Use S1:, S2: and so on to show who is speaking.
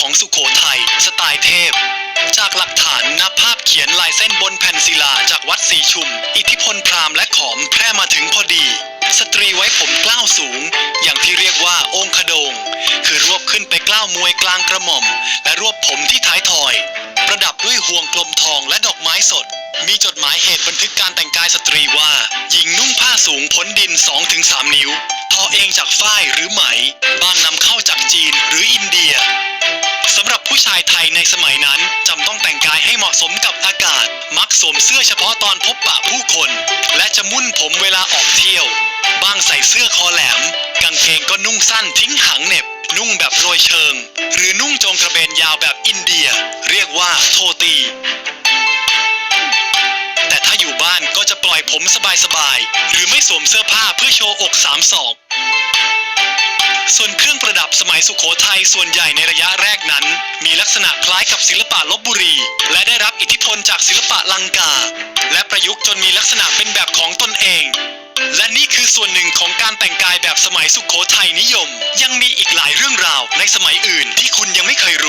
S1: ของสุโขทัยสไตล์เทพ จากหลักฐานนับภาพเขียนลายเส้นบนแผ่นศิลาจากวัดสีชุม อิทธิพลพราหมณ์และขอมแพร่มาถึงพอดี สตรีไว้ผมกล้าวสูง อย่างที่เรียกว่าองคโดง คือรวบขึ้นไปกล้าวมวยกลางกระหม่อม และรวบผมที่ท้ายทอย ประดับด้วยห่วงกลมทองและดอกไม้สด มีจดหมายเหตุบันทึกการแต่งกายสตรีว่า หญิงนุ่งผ้าสูงพ้นดิน 2-3 นิ้วทอเองจากฝ้ายหรือไหมบายไทยในสมัยนั้นจำต้องแต่งกายให้เหมาะสมกับอากาศ มักสวมเสื้อเฉพาะตอนพบปะผู้คน และจะมุ่นผมเวลาออกเที่ยว บางใส่เสื้อคอแหลม กางเกงก็นุ่งสั้นทิ้งหางเหน็บ นุ่งแบบโรยเชิง หรือนุ่งจงกระเบนยาวแบบอินเดีย เรียกว่าโทตี แต่ถ้าอยู่บ้านก็จะปล่อยผมสบายๆหรือไม่สวมเสื้อผ้าเพื่อโชว์อกสามศอก ส่วนเครื่องประดับสมัยสุขโขทัยส่วนใหญ่ในระยะแรกนั้น มีลักษณะคล้ายกับศิลปะลบบุรี และได้รับอิทธิพลจากศิลปะลังกา และประยุกต์จนมีลักษณะเป็นแบบของตนเอง และนี่คือส่วนหนึ่งของการแต่งกายแบบสมัยสุขโขทัยนิยม ยังมีอีกหลายเรื่องราวในสมัยอื่นที่คุณยังไม่เคยรู้